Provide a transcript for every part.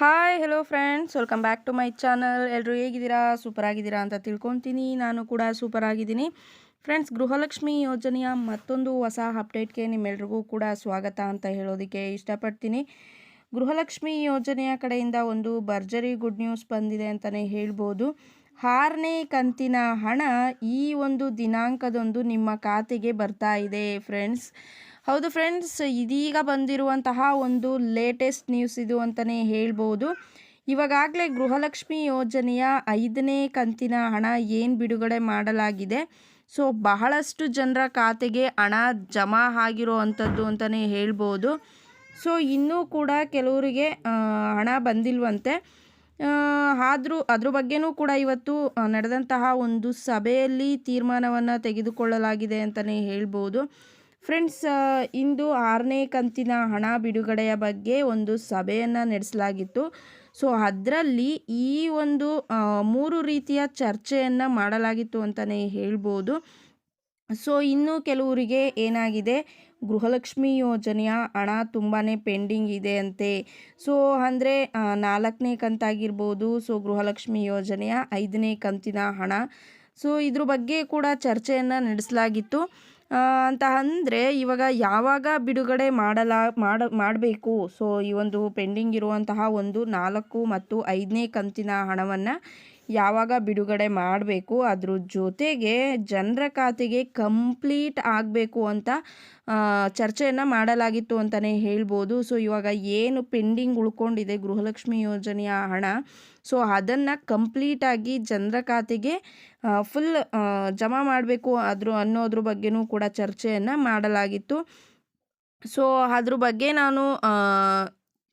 Hi hello friends welcome back to my channel ಎಲ್ಲರೂ ಹೇಗಿದ್ದೀರಾ? Super ಆಗಿದ್ದೀರಾ ಅಂತ ತಿಳ್ಕೊತೀನಿ. ನಾನು ಕೂಡ ಸೂಪರ್ ಆಗಿದ್ದೀನಿ ಫ್ರೆಂಡ್ಸ್ ಗೃಹಲಕ್ಷ್ಮಿ ಯೋಜನೆಯ ಮತ್ತೊಂದು ಹೊಸ ಅಪ್ಡೇಟ್ಗೆ ನಿಮ್ಮೆಲ್ರಿಗೂ ಕೂಡ ಸ್ವಾಗತ ಅಂತ ಹೇಳೋದಕ್ಕೆ ಇಷ್ಟಪಡ್ತೀನಿ. ಗೃಹಲಕ್ಷ್ಮಿ ಯೋಜನೆಯ ಕಡೆಯಿಂದ ಒಂದು ಭರ್ಜರಿ ಗುಡ್ ನ್ಯೂಸ್ ಬಂದಿದೆ ಅಂತಲೇ ಹೇಳ್ಬೋದು. ಆರನೇ ಕಂತಿನ ಹಣ ಈ ಒಂದು ದಿನಾಂಕದೊಂದು ನಿಮ್ಮ ಖಾತೆಗೆ ಬರ್ತಾ ಇದೆ ಫ್ರೆಂಡ್ಸ್ ಹೌದು ಫ್ರೆಂಡ್ಸ್, ಇದೀಗ ಬಂದಿರುವಂತಹ ಒಂದು ಲೇಟೆಸ್ಟ್ ನ್ಯೂಸ್ ಇದು ಅಂತಲೇ ಹೇಳ್ಬೋದು. ಇವಾಗಲೇ ಗೃಹಲಕ್ಷ್ಮಿ ಯೋಜನೆಯ ಐದನೇ ಕಂತಿನ ಹಣ ಏನು ಬಿಡುಗಡೆ ಮಾಡಲಾಗಿದೆ? ಸೊ ಬಹಳಷ್ಟು ಜನರ ಖಾತೆಗೆ ಹಣ ಜಮಾ ಆಗಿರೋ ಅಂಥದ್ದು ಅಂತಲೇ ಹೇಳ್ಬೋದು. ಸೊ ಇನ್ನೂ ಕೂಡ ಕೆಲವರಿಗೆ ಹಣ ಬಂದಿಲ್ವಂತೆ. ಆದರೂ, ಅದ್ರ ಬಗ್ಗೆನೂ ಕೂಡ ಇವತ್ತು ನಡೆದಂತಹ ಒಂದು ಸಭೆಯಲ್ಲಿ ತೀರ್ಮಾನವನ್ನು ತೆಗೆದುಕೊಳ್ಳಲಾಗಿದೆ ಅಂತಲೇ ಹೇಳ್ಬೋದು. ಫ್ರೆಂಡ್ಸ್ ಇಂದು ಆರನೇ ಕಂತಿನ ಹಣ ಬಿಡುಗಡೆಯ ಬಗ್ಗೆ ಒಂದು ಸಭೆಯನ್ನು ನಡೆಸಲಾಗಿತ್ತು. ಸೊ ಅದರಲ್ಲಿ ಈ ಒಂದು ಮೂರು ರೀತಿಯ ಚರ್ಚೆಯನ್ನು ಮಾಡಲಾಗಿತ್ತು ಅಂತಲೇ ಹೇಳ್ಬೋದು. ಸೊ ಇನ್ನು ಕೆಲವರಿಗೆ ಏನಾಗಿದೆ? ಗೃಹಲಕ್ಷ್ಮಿ ಯೋಜನೆಯ ಹಣ ತುಂಬಾ ಪೆಂಡಿಂಗ್ ಇದೆ ಅಂತೆ. ಸೊ ಅಂದರೆ ನಾಲ್ಕನೇ ಕಂತಾಗಿರ್ಬೋದು. ಸೊ ಗೃಹಲಕ್ಷ್ಮಿ ಯೋಜನೆಯ ಐದನೇ ಕಂತಿನ ಹಣ. ಸೊ ಇದ್ರ ಬಗ್ಗೆ ಕೂಡ ಚರ್ಚೆಯನ್ನು ನಡೆಸಲಾಗಿತ್ತು. ಅಂತ ಅಂದರೆ ಇವಾಗ ಯಾವಾಗ ಬಿಡುಗಡೆ ಮಾಡಲ, ಮಾಡ, ಮಾಡಬೇಕು? ಸೊ ಈ ಒಂದು ಪೆಂಡಿಂಗ್ ಇರುವಂತಹ ಒಂದು ನಾಲ್ಕು ಮತ್ತು ಐದನೇ ಕಂತಿನ ಹಣವನ್ನು ಯಾವಾಗ ಬಿಡುಗಡೆ ಮಾಡಬೇಕು, ಅದ್ರ ಜೊತೆಗೆ ಜನರ ಖಾತೆಗೆ ಕಂಪ್ಲೀಟ್ ಆಗಬೇಕು ಅಂತ ಚರ್ಚೆಯನ್ನು ಮಾಡಲಾಗಿತ್ತು ಅಂತಲೇ ಹೇಳ್ಬೋದು. ಸೊ, ಇವಾಗ ಏನು ಪೆಂಡಿಂಗ್ ಉಳ್ಕೊಂಡಿದೆ ಗೃಹಲಕ್ಷ್ಮಿ ಯೋಜನೆಯ ಹಣ, ಸೊ, ಅದನ್ನು ಕಂಪ್ಲೀಟಾಗಿ ಜನರ ಖಾತೆಗೆ ಫುಲ್ ಜಮಾ ಮಾಡಬೇಕು ಅದ್ರ ಅನ್ನೋದ್ರ ಬಗ್ಗೆನೂ ಕೂಡ ಚರ್ಚೆಯನ್ನು ಮಾಡಲಾಗಿತ್ತು. ಸೊ, ಅದ್ರ ಬಗ್ಗೆ ನಾನು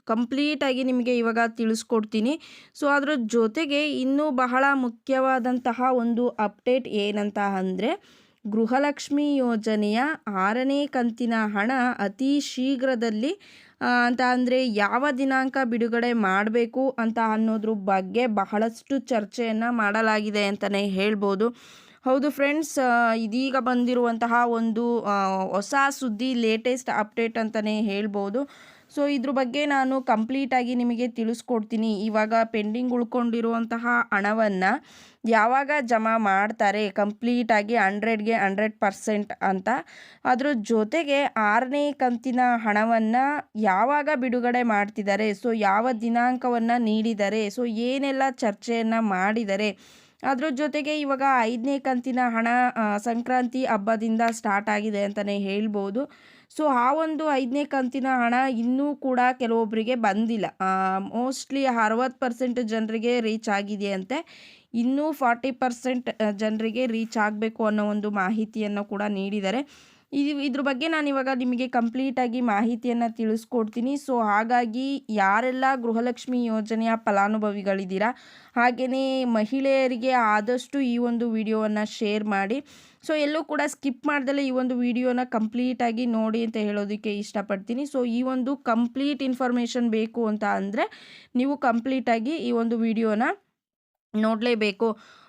ಕಂಪ್ಲೀಟಾಗಿ ನಿಮಗೆ ಇವಾಗ ತಿಳಿಸ್ಕೊಡ್ತೀನಿ. ಸೊ, ಅದರ ಜೊತೆಗೆ ಇನ್ನೂ ಬಹಳ ಮುಖ್ಯವಾದಂತಹ ಒಂದು ಅಪ್ಡೇಟ್ ಏನಂತ ಅಂದರೆ, ಗೃಹಲಕ್ಷ್ಮಿ ಯೋಜನೆಯ ಆರನೇ ಕಂತಿನ ಹಣ ಅತಿ ಶೀಘ್ರದಲ್ಲಿ ಅಂತ ಅಂದರೆ ಯಾವ ದಿನಾಂಕ ಬಿಡುಗಡೆ ಮಾಡಬೇಕು ಅಂತ ಅನ್ನೋದ್ರ ಬಗ್ಗೆ ಬಹಳಷ್ಟು ಚರ್ಚೆಯನ್ನು ಮಾಡಲಾಗಿದೆ ಅಂತಲೇ ಹೇಳ್ಬೋದು. ಹೌದು ಫ್ರೆಂಡ್ಸ್ ಇದೀಗ ಬಂದಿರುವಂತಹ ಒಂದು ಹೊಸ ಸುದ್ದಿ ಲೇಟೆಸ್ಟ್ ಅಪ್ಡೇಟ್ ಅಂತಲೇ ಹೇಳ್ಬೋದು. ಸೊ ಇದ್ರ ಬಗ್ಗೆ ನಾನು ಕಂಪ್ಲೀಟಾಗಿ ನಿಮಗೆ ತಿಳಿಸ್ಕೊಡ್ತೀನಿ. ಇವಾಗ ಪೆಂಡಿಂಗ್ ಉಳ್ಕೊಂಡಿರುವಂತಹ ಹಣವನ್ನು ಯಾವಾಗ ಜಮಾ ಮಾಡ್ತಾರೆ? ಕಂಪ್ಲೀಟಾಗಿ ಹಂಡ್ರೆಡ್ಗೆ ಹಂಡ್ರೆಡ್ ಪರ್ಸೆಂಟ್ ಅಂತ. ಅದ್ರ ಜೊತೆಗೆ ಆರನೇ ಕಂತಿನ ಹಣವನ್ನು ಯಾವಾಗ ಬಿಡುಗಡೆ ಮಾಡ್ತಿದ್ದಾರೆ? ಸೊ ಯಾವ ದಿನಾಂಕವನ್ನು ನೀಡಿದ್ದಾರೆ ಸೊ ಏನೆಲ್ಲ ಚರ್ಚೆಯನ್ನು ಮಾಡಿದ್ದಾರೆ ಅದ್ರ ಜೊತೆಗೆ ಇವಾಗ ಐದನೇ ಕಂತಿನ ಹಣ ಸಂಕ್ರಾಂತಿ ಹಬ್ಬದಿಂದ ಸ್ಟಾರ್ಟ್ ಆಗಿದೆ ಅಂತಲೇ ಹೇಳ್ಬೋದು. ಸೊ ಆ ಒಂದು ಐದನೇ ಕಂತಿನ ಹಣ ಇನ್ನೂ ಕೂಡ ಕೆಲವೊಬ್ಬರಿಗೆ ಬಂದಿಲ್ಲ. ಮೋಸ್ಟ್ಲಿ ಅರವತ್ತು ಪರ್ಸೆಂಟ್ ಜನರಿಗೆ ರೀಚ್ ಆಗಿದೆಯಂತೆ ಇನ್ನೂ ಫಾರ್ಟಿ ಪರ್ಸೆಂಟ್ ಜನರಿಗೆ ರೀಚ್ ಆಗಬೇಕು ಅನ್ನೋ ಒಂದು ಮಾಹಿತಿಯನ್ನು ಕೂಡ ನೀಡಿದ್ದಾರೆ. ಇದು ಇದ್ರ ಬಗ್ಗೆ ನಾನು ಇವಾಗ ನಿಮಗೆ ಕಂಪ್ಲೀಟಾಗಿ ಮಾಹಿತಿಯನ್ನು ತಿಳಿಸ್ಕೊಡ್ತೀನಿ. ಸೊ ಹಾಗಾಗಿ ಯಾರೆಲ್ಲ ಗೃಹಲಕ್ಷ್ಮಿ ಯೋಜನೆಯ ಫಲಾನುಭವಿಗಳಿದ್ದೀರಾ ಹಾಗೆಯೇ ಮಹಿಳೆಯರಿಗೆ ಆದಷ್ಟು ಈ ಒಂದು ವಿಡಿಯೋವನ್ನು ಶೇರ್ ಮಾಡಿ. ಸೊ ಎಲ್ಲೂ ಕೂಡ ಸ್ಕಿಪ್ ಮಾಡ್ದಲೇ ಈ ಒಂದು ವಿಡಿಯೋನ ಕಂಪ್ಲೀಟಾಗಿ ನೋಡಿ ಅಂತ ಹೇಳೋದಕ್ಕೆ ಇಷ್ಟಪಡ್ತೀನಿ. ಸೊ ಈ ಒಂದು ಕಂಪ್ಲೀಟ್ ಇನ್ಫಾರ್ಮೇಷನ್ ಬೇಕು ಅಂತ ಅಂದರೆ ನೀವು ಕಂಪ್ಲೀಟಾಗಿ ಈ ಒಂದು ವಿಡಿಯೋನ ನೋಡಲೇಬೇಕು.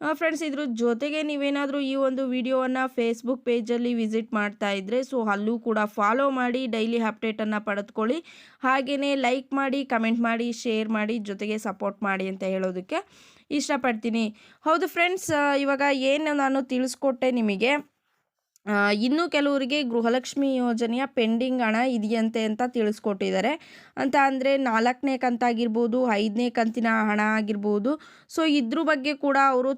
ಫ್ರೆಂಡ್ಸ್ ಇದ್ರ ಜೊತೆಗೆ ನೀವೇನಾದರೂ ಈ ಒಂದು ವಿಡಿಯೋವನ್ನು ಫೇಸ್ಬುಕ್ ಪೇಜಲ್ಲಿ ವಿಸಿಟ್ ಮಾಡ್ತಾ ಇದ್ದರೆ ಸೊ ಅಲ್ಲೂ ಕೂಡ ಫಾಲೋ ಮಾಡಿ ಡೈಲಿ ಅಪ್ಡೇಟನ್ನು ಪಡೆದುಕೊಳ್ಳಿ. ಹಾಗೆಯೇ ಲೈಕ್ ಮಾಡಿ ಕಮೆಂಟ್ ಮಾಡಿ ಶೇರ್ ಮಾಡಿ, ಜೊತೆಗೆ ಸಪೋರ್ಟ್ ಮಾಡಿ ಅಂತ ಹೇಳೋದಕ್ಕೆ ಇಷ್ಟಪಡ್ತೀನಿ. ಹೌದು ಫ್ರೆಂಡ್ಸ್ ಇವಾಗ ಏನು ನಾನು ತಿಳಿಸ್ಕೊಟ್ಟೆ ನಿಮಗೆ? ಇನ್ನೂ ಕೆಲವರಿಗೆ ಗೃಹಲಕ್ಷ್ಮಿ ಯೋಜನೆಯ ಪೆಂಡಿಂಗ್ ಹಣ ಇದೆಯಂತೆ ಅಂತ ತಿಳಿಸ್ಕೊಟ್ಟಿದ್ದಾರೆ. ಅಂತ ಅಂದರೆ ನಾಲ್ಕನೇ ಕಂತಾಗಿರ್ಬೋದು, ಐದನೇ ಕಂತಿನ ಹಣ ಆಗಿರ್ಬೋದು. ಸೊ ಇದ್ರ ಬಗ್ಗೆ ಕೂಡ ಅವರು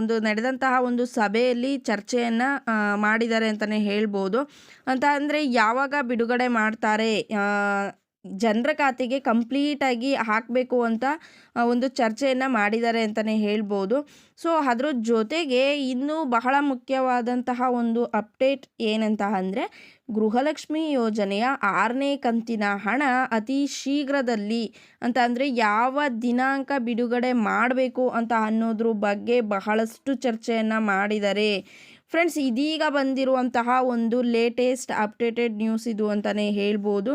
ಒಂದು ನಡೆದಂತಹ ಒಂದು ಸಭೆಯಲ್ಲಿ ಚರ್ಚೆಯನ್ನು ಮಾಡಿದ್ದಾರೆ ಅಂತಲೇ ಹೇಳ್ಬೋದು. ಅಂತ ಅಂದರೆ ಯಾವಾಗ ಬಿಡುಗಡೆ ಮಾಡ್ತಾರೆ ಜನರ ಖಾತೆಗೆ ಕಂಪ್ಲೀಟಾಗಿ ಹಾಕಬೇಕು ಅಂತ ಒಂದು ಚರ್ಚೆಯನ್ನು ಮಾಡಿದ್ದಾರೆ ಅಂತಲೇ ಹೇಳ್ಬೋದು. ಸೊ, ಅದ್ರ ಜೊತೆಗೆ ಇನ್ನೂ ಬಹಳ ಮುಖ್ಯವಾದಂತಹ ಒಂದು ಅಪ್ಡೇಟ್ ಏನಂತ ಅಂದರೆ, ಗೃಹಲಕ್ಷ್ಮಿ ಯೋಜನೆಯ ಆರನೇ ಕಂತಿನ ಹಣ ಅತಿ ಶೀಘ್ರದಲ್ಲಿ ಅಂತ ಅಂದರೆ ಯಾವ ದಿನಾಂಕ ಬಿಡುಗಡೆ ಮಾಡಬೇಕು ಅಂತ ಅನ್ನೋದ್ರ ಬಗ್ಗೆ ಬಹಳಷ್ಟು ಚರ್ಚೆಯನ್ನು ಮಾಡಿದ್ದಾರೆ. ಫ್ರೆಂಡ್ಸ್, ಇದೀಗ ಬಂದಿರುವಂತಹ ಒಂದು ಲೇಟೆಸ್ಟ್ ಅಪ್ಡೇಟೆಡ್ ನ್ಯೂಸ್ ಇದು ಅಂತಲೇ ಹೇಳ್ಬೋದು.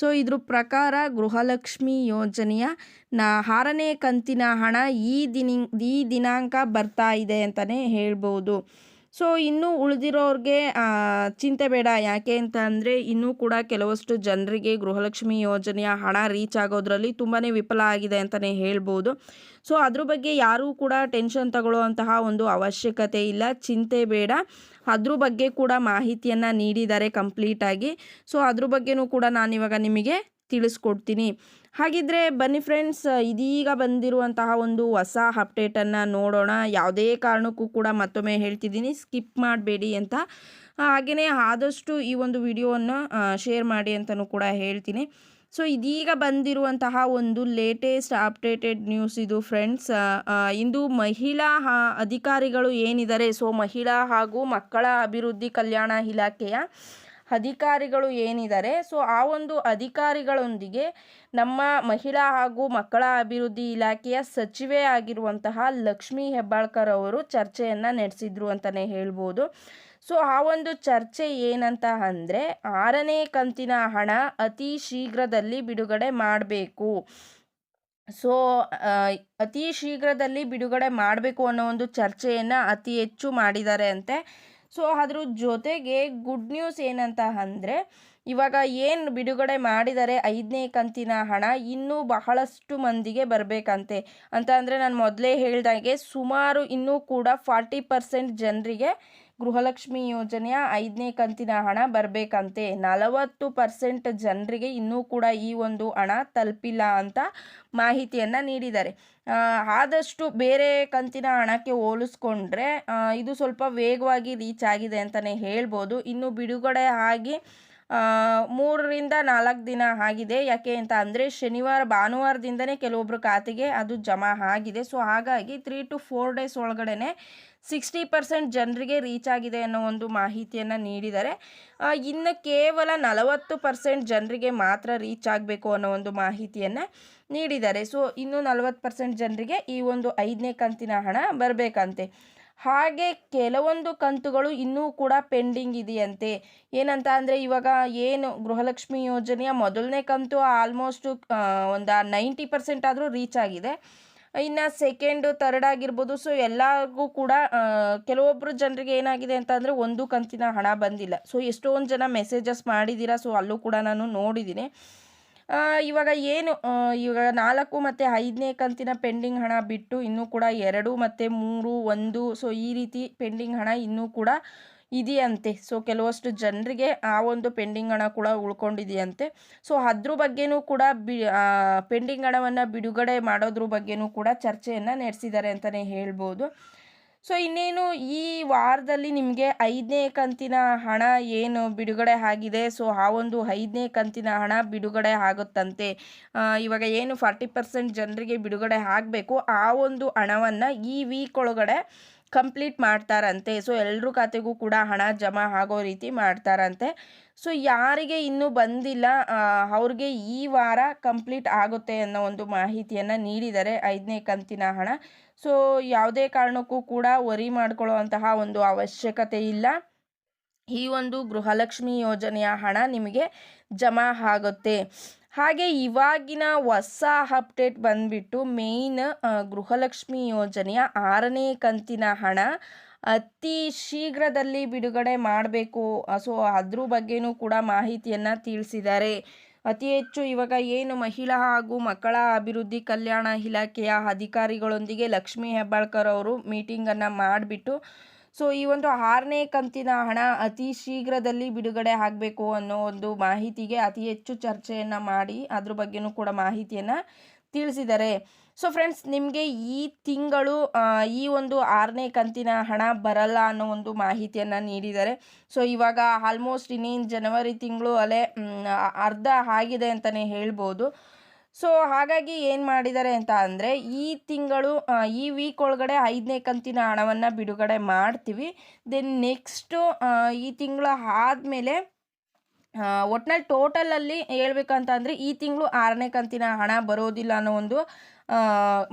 ಸೊ ಇದ್ರ ಪ್ರಕಾರ ಗೃಹಲಕ್ಷ್ಮಿ ಯೋಜನೆಯ ನ ಆರನೇ ಕಂತಿನ ಹಣ ಈ ದಿನ ಈ ದಿನಾಂಕ ಬರ್ತಾ ಇದೆ ಅಂತಲೇ ಹೇಳ್ಬೋದು. ಸೊ, ಇನ್ನೂ ಉಳಿದಿರೋರಿಗೆ ಚಿಂತೆ ಬೇಡ. ಯಾಕೆ ಅಂತ ಅಂದರೆ, ಇನ್ನೂ ಕೂಡ ಕೆಲವಷ್ಟು ಜನರಿಗೆ ಗೃಹಲಕ್ಷ್ಮಿ ಯೋಜನೆಯ ಹಣ ರೀಚ್ ಆಗೋದ್ರಲ್ಲಿ ತುಂಬಾ ವಿಫಲ ಆಗಿದೆ ಅಂತಲೇ ಹೇಳ್ಬೋದು. ಸೊ, ಅದ್ರ ಬಗ್ಗೆ ಯಾರೂ ಕೂಡ ಟೆನ್ಷನ್ ತಗೊಳ್ಳುವಂತಹ ಒಂದು ಅವಶ್ಯಕತೆ ಇಲ್ಲ. ಚಿಂತೆ ಬೇಡ. ಅದ್ರ ಬಗ್ಗೆ ಕೂಡ ಮಾಹಿತಿಯನ್ನು ನೀಡಿದ್ದಾರೆ ಕಂಪ್ಲೀಟಾಗಿ ಸೊ, ಅದ್ರ ಬಗ್ಗೆನೂ ಕೂಡ ನಾನಿವಾಗ ನಿಮಗೆ ತಿಳಿಸ್ಕೊಡ್ತೀನಿ. ಹಾಗಿದ್ರೆ ಬನ್ನಿ ಫ್ರೆಂಡ್ಸ್, ಇದೀಗ ಬಂದಿರುವಂತಹ ಒಂದು ಹೊಸ ಅಪ್ಡೇಟನ್ನು ನೋಡೋಣ. ಯಾವುದೇ ಕಾರಣಕ್ಕೂ ಕೂಡ ಮತ್ತೊಮ್ಮೆ ಹೇಳ್ತಿದ್ದೀನಿ ಸ್ಕಿಪ್ ಮಾಡಬೇಡಿ ಅಂತ. ಹಾಗೆಯೇ ಆದಷ್ಟು ಈ ಒಂದು ವಿಡಿಯೋವನ್ನು ಶೇರ್ ಮಾಡಿ ಅಂತಲೂ ಕೂಡ ಹೇಳ್ತೀನಿ. ಸೊ ಇದೀಗ ಬಂದಿರುವಂತಹ ಒಂದು ಲೇಟೆಸ್ಟ್ ಅಪ್ಡೇಟೆಡ್ ನ್ಯೂಸ್ ಇದು ಫ್ರೆಂಡ್ಸ್ ಇಂದು ಮಹಿಳಾ ಅಧಿಕಾರಿಗಳು ಏನಿದ್ದಾರೆ? ಸೊ ಮಹಿಳಾ ಹಾಗೂ ಮಕ್ಕಳ ಅಭಿವೃದ್ಧಿ ಕಲ್ಯಾಣ ಇಲಾಖೆಯ ಅಧಿಕಾರಿಗಳು ಏನಿದ್ದಾರೆ, ಸೊ ಆ ಒಂದು ಅಧಿಕಾರಿಗಳೊಂದಿಗೆ ನಮ್ಮ ಮಹಿಳಾ ಹಾಗೂ ಮಕ್ಕಳ ಅಭಿವೃದ್ಧಿ ಇಲಾಖೆಯ ಸಚಿವೆ ಆಗಿರುವಂತಹ ಲಕ್ಷ್ಮೀ ಹೆಬ್ಬಾಳ್ಕರ್ ಅವರು ಚರ್ಚೆಯನ್ನು ನಡೆಸಿದ್ರು ಅಂತಲೇ ಹೇಳ್ಬೋದು. ಸೊ ಆ ಒಂದು ಚರ್ಚೆ ಏನಂತ ಅಂದರೆ, ಆರನೇ ಕಂತಿನ ಹಣ ಅತಿ ಶೀಘ್ರದಲ್ಲಿ ಬಿಡುಗಡೆ ಮಾಡಬೇಕು. ಸೊ ಅತಿ ಶೀಘ್ರದಲ್ಲಿ ಬಿಡುಗಡೆ ಮಾಡಬೇಕು ಅನ್ನೋ ಒಂದು ಚರ್ಚೆಯನ್ನು ಅತಿ ಹೆಚ್ಚು ಮಾಡಿದ್ದಾರೆ ಅಂತೆ. ಸೊ ಅದ್ರ ಜೊತೆಗೆ ಗುಡ್ ನ್ಯೂಸ್ ಏನಂತ ಅಂದರೆ, ಇವಾಗ ಏನು ಬಿಡುಗಡೆ ಮಾಡಿದರೆ ಐದನೇ ಕಂತಿನ ಹಣ ಇನ್ನೂ ಬಹಳಷ್ಟು ಮಂದಿಗೆ ಬರಬೇಕಂತೆ. ಅಂತ ಅಂದರೆ ನಾನು ಮೊದಲೇ ಹೇಳಿದಾಗೆ ಸುಮಾರು ಇನ್ನೂ ಕೂಡ ಫಾರ್ಟಿ ಪರ್ಸೆಂಟ್ ಜನರಿಗೆ ಗೃಹಲಕ್ಷ್ಮಿ ಯೋಜನೆಯ ಐದನೇ ಕಂತಿನ ಹಣ ಬರಬೇಕಂತೆ. ನಲವತ್ತು ಪರ್ಸೆಂಟ್ ಜನರಿಗೆ ಇನ್ನೂ ಕೂಡ ಈ ಒಂದು ಹಣ ತಲುಪಿಲ್ಲ ಅಂತ ಮಾಹಿತಿಯನ್ನು ನೀಡಿದ್ದಾರೆ. ಆದಷ್ಟು ಬೇರೆ ಕಂತಿನ ಹಣಕ್ಕೆ ಹೋಲಿಸ್ಕೊಂಡ್ರೆ ಇದು ಸ್ವಲ್ಪ ವೇಗವಾಗಿ ರೀಚ್ ಆಗಿದೆ ಅಂತಲೇ ಹೇಳ್ಬೋದು. ಇನ್ನು ಬಿಡುಗಡೆ ಆಗಿ ಮೂರರಿಂದ ನಾಲ್ಕು ದಿನ ಆಗಿದೆ. ಯಾಕೆ ಅಂತ ಅಂದರೆ, ಶನಿವಾರ, ಭಾನುವಾರದಿಂದನೇ ಕೆಲವೊಬ್ಬರು ಖಾತೆಗೆ ಅದು ಜಮಾ ಆಗಿದೆ. ಸೊ, ಹಾಗಾಗಿ ತ್ರೀ ಟು ಫೋರ್ ಡೇಸ್ ಒಳಗಡೆ ಸಿಕ್ಸ್ಟಿ ಪರ್ಸೆಂಟ್ ಜನರಿಗೆ ರೀಚ್ ಆಗಿದೆ ಅನ್ನೋ ಒಂದು ಮಾಹಿತಿಯನ್ನು ನೀಡಿದ್ದಾರೆ. ಇನ್ನು ಕೇವಲ ನಲವತ್ತು ಪರ್ಸೆಂಟ್ ಜನರಿಗೆ ಮಾತ್ರ ರೀಚ್ ಆಗಬೇಕು ಅನ್ನೋ ಒಂದು ಮಾಹಿತಿಯನ್ನು ನೀಡಿದ್ದಾರೆ. ಸೊ, ಇನ್ನು ನಲವತ್ತು ಪರ್ಸೆಂಟ್ ಜನರಿಗೆ ಈ ಒಂದು ಐದನೇ ಕಂತಿನ ಹಣ ಬರಬೇಕಂತೆ. ಹಾಗೆ ಕೆಲವೊಂದು ಕಂತುಗಳು ಇನ್ನೂ ಕೂಡ ಪೆಂಡಿಂಗ್ ಇದೆಯಂತೆ. ಏನಂತ ಅಂದರೆ, ಇವಾಗ ಏನು ಗೃಹಲಕ್ಷ್ಮಿ ಯೋಜನೆಯ ಮೊದಲನೇ ಕಂತು ಆಲ್ಮೋಸ್ಟ್ ಒಂದು ನೈಂಟಿ ಪರ್ಸೆಂಟ್ ಆದರೂ ರೀಚ್ ಆಗಿದೆ. ಇನ್ನು ಸೆಕೆಂಡ್ ತರ್ಡ್ ಆಗಿರ್ಬೋದು. ಸೊ ಎಲ್ಲರಿಗೂ ಕೂಡ ಕೆಲವೊಬ್ಬರು ಜನರಿಗೆ ಏನಾಗಿದೆ ಅಂತ ಅಂದರೆ ಒಂದು ಕಂತಿನ ಹಣ ಬಂದಿಲ್ಲ. ಸೊ ಎಷ್ಟೊಂದು ಜನ ಮೆಸೇಜಸ್ ಮಾಡಿದ್ದೀರಾ ಸೊ ಅಲ್ಲೂ ಕೂಡ ನಾನು ನೋಡಿದ್ದೀನಿ ಇವಾಗ ಏನು ಇವಾಗ ನಾಲ್ಕು ಮತ್ತು ಐದನೇ ಕಂತಿನ ಪೆಂಡಿಂಗ್ ಹಣ ಬಿಟ್ಟು ಇನ್ನೂ ಕೂಡ ಎರಡು ಮತ್ತು ಮೂರು, ಒಂದು ಸೊ ಈ ರೀತಿ ಪೆಂಡಿಂಗ್ ಹಣ ಇನ್ನೂ ಕೂಡ ಇದೆಯಂತೆ. ಸೊ ಕೆಲವಷ್ಟು ಜನರಿಗೆ ಆ ಒಂದು ಪೆಂಡಿಂಗ್ ಹಣ ಕೂಡ ಉಳ್ಕೊಂಡಿದೆಯಂತೆ. ಸೊ ಅದ್ರ ಬಗ್ಗೆನೂ ಕೂಡ ಬಿ ಪೆಂಡಿಂಗ್ ಹಣವನ್ನು ಬಿಡುಗಡೆ ಮಾಡೋದ್ರ ಬಗ್ಗೆನೂ ಕೂಡ ಚರ್ಚೆಯನ್ನು ನಡೆಸಿದ್ದಾರೆ ಅಂತಲೇ ಹೇಳ್ಬೋದು. ಸೊ ಇನ್ನೇನು ಈ ವಾರದಲ್ಲಿ ನಿಮಗೆ ಐದನೇ ಕಂತಿನ ಹಣ ಏನು ಬಿಡುಗಡೆ ಆಗಿದೆ? ಸೊ ಆ ಒಂದು ಐದನೇ ಕಂತಿನ ಹಣ ಬಿಡುಗಡೆ ಆಗುತ್ತಂತೆ. ಇವಾಗ ಏನು ಫಾರ್ಟಿ ಪರ್ಸೆಂಟ್ ಜನರಿಗೆ ಬಿಡುಗಡೆ ಆಗಬೇಕು? ಆ ಒಂದು ಹಣವನ್ನು ಈ ವೀಕ್ ಒಳಗಡೆ ಕಂಪ್ಲೀಟ್ ಮಾಡ್ತಾರಂತೆ. ಸೊ ಎಲ್ಲರೂ ಖಾತೆಗೂ ಕೂಡ ಹಣ ಜಮಾ ಆಗೋ ರೀತಿ ಮಾಡ್ತಾರಂತೆ. ಸೊ, ಯಾರಿಗೆ ಇನ್ನೂ ಬಂದಿಲ್ಲ ಅವ್ರಿಗೆ ಈ ವಾರ ಕಂಪ್ಲೀಟ್ ಆಗುತ್ತೆ ಅನ್ನೋ ಒಂದು ಮಾಹಿತಿಯನ್ನು ನೀಡಿದರೆ ಐದನೇ ಕಂತಿನ ಹಣ. ಸೊ, ಯಾವುದೇ ಕಾರಣಕ್ಕೂ ಕೂಡ ವರಿ ಮಾಡ್ಕೊಳ್ಳುವಂತಹ ಒಂದು ಅವಶ್ಯಕತೆ ಇಲ್ಲ. ಈ ಒಂದು ಗೃಹಲಕ್ಷ್ಮಿ ಯೋಜನೆಯ ಹಣ ನಿಮಗೆ ಜಮಾ ಆಗುತ್ತೆ. ಹಾಗೆ ಇವಾಗಿನ ಹೊಸ ಅಪ್ಡೇಟ್ ಬಂದ್ಬಿಟ್ಟು ಮೇಯ್ನ್ ಗೃಹಲಕ್ಷ್ಮಿ ಯೋಜನೆಯ ಆರನೇ ಕಂತಿನ ಹಣ ಅತಿ ಶೀಘ್ರದಲ್ಲಿ ಬಿಡುಗಡೆ ಮಾಡಬೇಕು. ಸೊ, ಅದ್ರ ಬಗ್ಗೆನೂ ಕೂಡ ಮಾಹಿತಿಯನ್ನು ತಿಳಿಸಿದ್ದಾರೆ. ಅತಿ ಹೆಚ್ಚು ಇವಾಗ ಏನು ಮಹಿಳಾ ಹಾಗೂ ಮಕ್ಕಳ ಅಭಿವೃದ್ಧಿ ಕಲ್ಯಾಣ ಇಲಾಖೆಯ ಅಧಿಕಾರಿಗಳೊಂದಿಗೆ ಲಕ್ಷ್ಮೀ ಹೆಬ್ಬಾಳ್ಕರ್ ಅವರು ಮೀಟಿಂಗನ್ನು ಮಾಡಿಬಿಟ್ಟು ಸೊ, ಈ ಒಂದು ಆರನೇ ಕಂತಿನ ಹಣ ಅತಿ ಶೀಘ್ರದಲ್ಲಿ ಬಿಡುಗಡೆ ಆಗಬೇಕು ಅನ್ನೋ ಒಂದು ಮಾಹಿತಿಗೆ ಅತಿ ಹೆಚ್ಚು ಚರ್ಚೆಯನ್ನು ಮಾಡಿ ಅದ್ರ ಬಗ್ಗೆನೂ ಕೂಡ ಮಾಹಿತಿಯನ್ನು ತಿಳಿಸಿದ್ದಾರೆ. ಸೊ, ಫ್ರೆಂಡ್ಸ್, ನಿಮಗೆ ಈ ತಿಂಗಳು ಈ ಒಂದು ಆರನೇ ಕಂತಿನ ಹಣ ಬರಲ್ಲ ಅನ್ನೋ ಒಂದು ಮಾಹಿತಿಯನ್ನು ನೀಡಿದ್ದಾರೆ. ಸೊ, ಇವಾಗ ಆಲ್ಮೋಸ್ಟ್ ಇನ್ನೇನು ಜನವರಿ ತಿಂಗಳು ಅಲ್ಲೇ ಅರ್ಧ ಆಗಿದೆ ಅಂತಲೇ ಹೇಳ್ಬೋದು. ಸೊ ಹಾಗಾಗಿ ಏನು ಮಾಡಿದ್ದಾರೆ ಅಂತ ಅಂದರೆ ಈ ತಿಂಗಳು ಈ ವೀಕ್ ಒಳಗಡೆ ಐದನೇ ಕಂತಿನ ಹಣವನ್ನು ಬಿಡುಗಡೆ ಮಾಡ್ತೀವಿ. ದೆನ್ ನೆಕ್ಸ್ಟು ಈ ತಿಂಗಳು ಆದಮೇಲೆ ಒಟ್ನಲ್ಲಿ ಟೋಟಲಲ್ಲಿ ಹೇಳ್ಬೇಕಂತ ಅಂದರೆ ಈ ತಿಂಗಳು ಆರನೇ ಕಂತಿನ ಹಣ ಬರೋದಿಲ್ಲ ಅನ್ನೋ ಒಂದು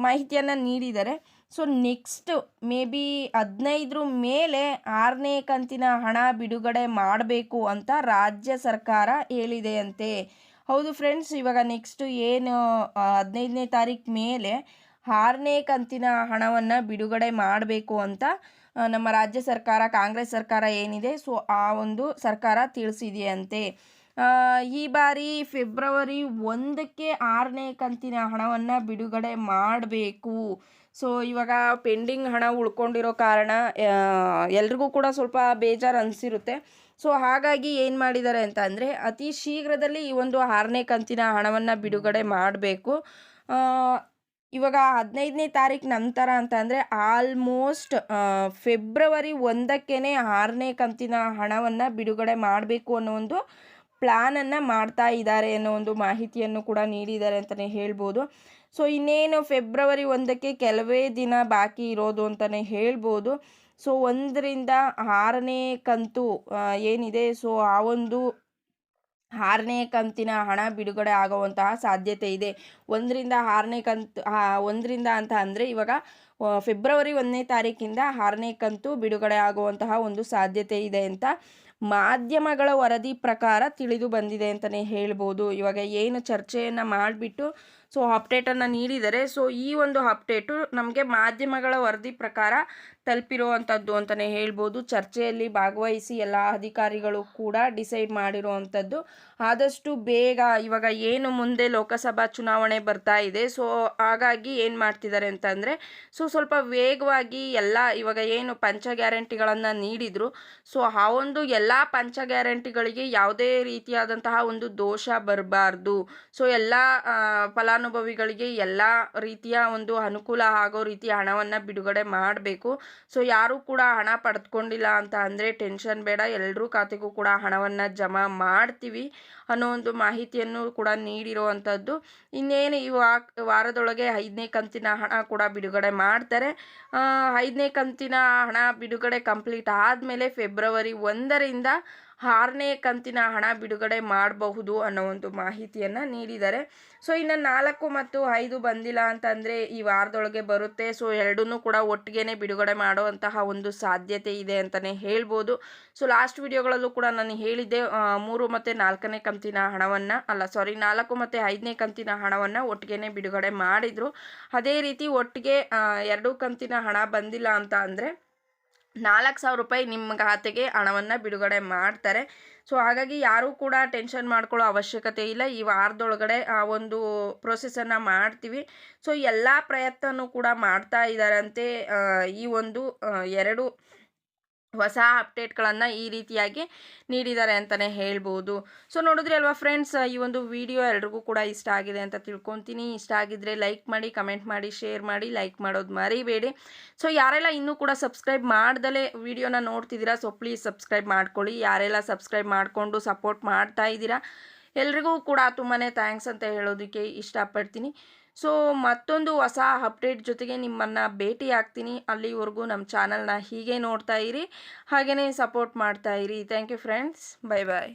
ಮಾಹಿತಿಯನ್ನು ನೀಡಿದ್ದಾರೆ. ಸೊ ನೆಕ್ಸ್ಟ್ ಮೇ ಬಿ ಹದಿನೈದರ ಮೇಲೆ ಆರನೇ ಕಂತಿನ ಹಣ ಬಿಡುಗಡೆ ಮಾಡಬೇಕು ಅಂತ ರಾಜ್ಯ ಸರ್ಕಾರ ಹೇಳಿದೆಯಂತೆ. ಹೌದು ಫ್ರೆಂಡ್ಸ್ ಇವಾಗ ನೆಕ್ಸ್ಟ್ ಏನು ಹದಿನೈದನೇ ತಾರೀಕು ಮೇಲೆ ಆರನೇ ಕಂತಿನ ಹಣವನ್ನು ಬಿಡುಗಡೆ ಮಾಡಬೇಕು ಅಂತ ನಮ್ಮ ರಾಜ್ಯ ಸರ್ಕಾರ, ಕಾಂಗ್ರೆಸ್ ಸರ್ಕಾರ ಏನಿದೆ ಸೊ ಆ ಒಂದು ಸರ್ಕಾರ ತಿಳಿಸಿದೆಯಂತೆ. ಈ ಬಾರಿ ಫೆಬ್ರವರಿ ಒಂದಕ್ಕೆ ಆರನೇ ಕಂತಿನ ಹಣವನ್ನು ಬಿಡುಗಡೆ ಮಾಡಬೇಕು. ಸೊ ಇವಾಗ ಪೆಂಡಿಂಗ್ ಹಣ ಉಳ್ಕೊಂಡಿರೋ ಕಾರಣ ಎಲ್ರಿಗೂ ಕೂಡ ಸ್ವಲ್ಪ ಬೇಜಾರು ಅನಿಸಿರುತ್ತೆ. ಸೊ ಹಾಗಾಗಿ ಏನು ಮಾಡಿದ್ದಾರೆ ಅಂತ ಅಂದರೆ ಅತಿ ಶೀಘ್ರದಲ್ಲಿ ಈ ಒಂದು ಆರನೇ ಕಂತಿನ ಹಣವನ್ನು ಬಿಡುಗಡೆ ಮಾಡಬೇಕು. ಇವಾಗ ಹದಿನೈದನೇ ತಾರೀಕು ನಂತರ ಅಂತ ಅಂದರೆ ಆಲ್ಮೋಸ್ಟ್ ಫೆಬ್ರವರಿ ಒಂದಕ್ಕೇ ಆರನೇ ಕಂತಿನ ಹಣವನ್ನು ಬಿಡುಗಡೆ ಮಾಡಬೇಕು ಅನ್ನೋ ಒಂದು ಪ್ಲ್ಯಾನನ್ನು ಮಾಡ್ತಾ ಇದ್ದಾರೆ ಅನ್ನೋ ಒಂದು ಮಾಹಿತಿಯನ್ನು ಕೂಡ ನೀಡಿದ್ದಾರೆ ಅಂತಲೇ ಹೇಳ್ಬೋದು. ಸೊ ಇನ್ನೇನು ಫೆಬ್ರವರಿ ಒಂದಕ್ಕೆ ಕೆಲವೇ ದಿನ ಬಾಕಿ ಇರೋದು ಅಂತಲೇ ಹೇಳ್ಬೋದು. ಸೊ ಒಂದರಿಂದ ಆರನೇ ಕಂತು ಏನಿದೆ? ಸೊ ಆ ಒಂದು ಆರನೇ ಕಂತಿನ ಹಣ ಬಿಡುಗಡೆ ಆಗುವಂತಹ ಸಾಧ್ಯತೆ ಇದೆ. ಒಂದರಿಂದ ಆರನೇ ಕಂತು ಒಂದರಿಂದ ಅಂತ ಅಂದರೆ ಇವಾಗ ಫೆಬ್ರವರಿ ಒಂದನೇ ತಾರೀಕಿಂದ ಆರನೇ ಕಂತು ಬಿಡುಗಡೆ ಆಗುವಂತಹ ಒಂದು ಸಾಧ್ಯತೆ ಇದೆ ಅಂತ ಮಾಧ್ಯಮಗಳ ವರದಿ ಪ್ರಕಾರ ತಿಳಿದು ಬಂದಿದೆ ಅಂತಲೇ ಹೇಳ್ಬೋದು. ಇವಾಗ ಏನು ಚರ್ಚೆಯನ್ನು ಮಾಡಿಬಿಟ್ಟು ಸೊ ಅಪ್ಡೇಟನ್ನು ನೀಡಿದರೆ, ಸೊ ಈ ಒಂದು ಅಪ್ಡೇಟು ನಮಗೆ ಮಾಧ್ಯಮಗಳ ವರದಿ ಪ್ರಕಾರ ತಲುಪಿರುವಂಥದ್ದು ಅಂತಲೇ ಹೇಳ್ಬೋದು. ಚರ್ಚೆಯಲ್ಲಿ ಭಾಗವಹಿಸಿ ಎಲ್ಲ ಅಧಿಕಾರಿಗಳು ಕೂಡ ಡಿಸೈಡ್ ಮಾಡಿರುವಂಥದ್ದು. ಆದಷ್ಟು ಬೇಗ ಇವಾಗ ಏನು ಮುಂದೆ ಲೋಕಸಭಾ ಚುನಾವಣೆ ಬರ್ತಾ ಇದೆ, ಸೊ ಹಾಗಾಗಿ ಏನು ಮಾಡ್ತಿದ್ದಾರೆ ಅಂತಂದರೆ, ಸೊ ಸ್ವಲ್ಪ ವೇಗವಾಗಿ ಎಲ್ಲ ಇವಾಗ ಏನು ಪಂಚ ಗ್ಯಾರಂಟಿಗಳನ್ನು ನೀಡಿದರು, ಸೊ ಆ ಒಂದು ಎಲ್ಲ ಪಂಚ ಗ್ಯಾರಂಟಿಗಳಿಗೆ ಯಾವುದೇ ರೀತಿಯಾದಂತಹ ಒಂದು ದೋಷ ಬರಬಾರ್ದು. ಸೊ ಎಲ್ಲ ಫಲಾನುಭವಿಗಳಿಗೆ ಎಲ್ಲ ರೀತಿಯ ಒಂದು ಅನುಕೂಲ ಆಗೋ ರೀತಿಯ ಹಣವನ್ನು ಬಿಡುಗಡೆ ಮಾಡಬೇಕು. ಸೊ ಯಾರೂ ಕೂಡ ಹಣ ಪಡೆದುಕೊಂಡಿಲ್ಲ ಅಂತ ಅಂದರೆ ಟೆನ್ಷನ್ ಬೇಡ. ಎಲ್ಲರೂ ಖಾತೆಗೂ ಕೂಡ ಹಣವನ್ನು ಜಮಾ ಮಾಡ್ತೀವಿ ಅನ್ನೋ ಒಂದು ಮಾಹಿತಿಯನ್ನು ಕೂಡ ನೀಡಿರುವಂಥದ್ದು. ಇನ್ನೇನು ಈ ವಾರದೊಳಗೆ ಐದನೇ ಕಂತಿನ ಹಣ ಕೂಡ ಬಿಡುಗಡೆ ಮಾಡ್ತಾರೆ. ಐದನೇ ಕಂತಿನ ಹಣ ಬಿಡುಗಡೆ ಕಂಪ್ಲೀಟ್ ಆದಮೇಲೆ ಫೆಬ್ರವರಿ ಒಂದರಿಂದ ಆರನೇ ಕಂತಿನ ಹಣ ಬಿಡುಗಡೆ ಮಾಡಬಹುದು ಅನ್ನೋ ಒಂದು ಮಾಹಿತಿಯನ್ನು ನೀಡಿದ್ದಾರೆ. ಸೊ, ಇನ್ನು ನಾಲ್ಕು ಮತ್ತು ಐದು ಬಂದಿಲ್ಲ ಅಂತಂದರೆ ಈ ವಾರದೊಳಗೆ ಬರುತ್ತೆ. ಸೊ, ಎರಡನ್ನೂ ಕೂಡ ಒಟ್ಟಿಗೆ ಬಿಡುಗಡೆ ಮಾಡುವಂತಹ ಒಂದು ಸಾಧ್ಯತೆ ಇದೆ ಅಂತಲೇ ಹೇಳ್ಬೋದು. ಸೊ, ಲಾಸ್ಟ್ ವಿಡಿಯೋಗಳಲ್ಲೂ ಕೂಡ ನಾನು ಹೇಳಿದ್ದೆ ಮೂರು ಮತ್ತು ನಾಲ್ಕನೇ ಕಂತಿನ ಹಣವನ್ನು, ಅಲ್ಲ ಸಾರಿ ನಾಲ್ಕು ಮತ್ತು ಐದನೇ ಕಂತಿನ ಹಣವನ್ನು ಒಟ್ಟಿಗೆ ಬಿಡುಗಡೆ ಮಾಡಿದರು. ಅದೇ ರೀತಿ ಒಟ್ಟಿಗೆ ಎರಡು ಕಂತಿನ ಹಣ ಬಂದಿಲ್ಲ ಅಂತ ಅಂದರೆ ನಾಲ್ಕು ಸಾವಿರ ರೂಪಾಯಿ ನಿಮ್ಮ ಖಾತೆಗೆ ಹಣವನ್ನು ಬಿಡುಗಡೆ ಮಾಡ್ತಾರೆ. ಸೊ ಹಾಗಾಗಿ ಯಾರೂ ಕೂಡ ಟೆನ್ಷನ್ ಮಾಡ್ಕೊಳ್ಳೋ ಅವಶ್ಯಕತೆ ಇಲ್ಲ. ಈ ವಾರದೊಳಗಡೆ ಆ ಒಂದು ಪ್ರೊಸೆಸನ್ನು ಮಾಡ್ತೀವಿ. ಸೊ ಎಲ್ಲ ಪ್ರಯತ್ನವೂ ಕೂಡ ಮಾಡ್ತಾ ಇದ್ದಾರಂತೆ ಈ ಒಂದು ಎರಡು ಹೊಸ ಅಪ್ಡೇಟ್ಗಳನ್ನು ಈ ರೀತಿಯಾಗಿ ನೀಡಿದ್ದಾರೆ ಅಂತಲೇ ಹೇಳ್ಬೋದು. ಸೊ ನೋಡಿದ್ರಿ ಅಲ್ವಾ ಫ್ರೆಂಡ್ಸ್ ಈ ಒಂದು ವಿಡಿಯೋ ಎಲ್ರಿಗೂ ಕೂಡ ಇಷ್ಟ ಆಗಿದೆ ಅಂತ ತಿಳ್ಕೊತೀನಿ. ಇಷ್ಟ ಆಗಿದ್ರೆ ಲೈಕ್ ಮಾಡಿ ಕಮೆಂಟ್ ಮಾಡಿ ಶೇರ್ ಮಾಡಿ ಲೈಕ್ ಮಾಡೋದು ಮರಿಬೇಡಿ. ಸೊ ಯಾರೆಲ್ಲ ಇನ್ನೂ ಕೂಡ ಸಬ್ಸ್ಕ್ರೈಬ್ ಮಾಡ್ದಲೇ ವಿಡಿಯೋನ ನೋಡ್ತಿದ್ದೀರಾ ಸೊ ಪ್ಲೀಸ್ ಸಬ್ಸ್ಕ್ರೈಬ್ ಮಾಡ್ಕೊಳ್ಳಿ. ಯಾರೆಲ್ಲ ಸಬ್ಸ್ಕ್ರೈಬ್ ಮಾಡಿಕೊಂಡು ಸಪೋರ್ಟ್ ಮಾಡ್ತಾ ಇದ್ದೀರಾ, ಎಲ್ರಿಗೂ ಕೂಡ ತುಂಬಾ ಥ್ಯಾಂಕ್ಸ್ ಅಂತ ಹೇಳೋದಕ್ಕೆ ಇಷ್ಟಪಡ್ತೀನಿ. ಸೊ ಮತ್ತೊಂದು ಹೊಸ ಅಪ್ಡೇಟ್ ಜೊತೆಗೆ ನಿಮ್ಮನ್ನು ಭೇಟಿ ಆಗ್ತೀನಿ ಅಲ್ಲಿವರೆಗೂ ನಮ್ಮ ಚಾನಲ್ನ ಹೀಗೆ ನೋಡ್ತಾ ಇರಿ. ಹಾಗೆಯೇ ಸಪೋರ್ಟ್ ಮಾಡ್ತಾ ಇರಿ. Thank you friends bye bye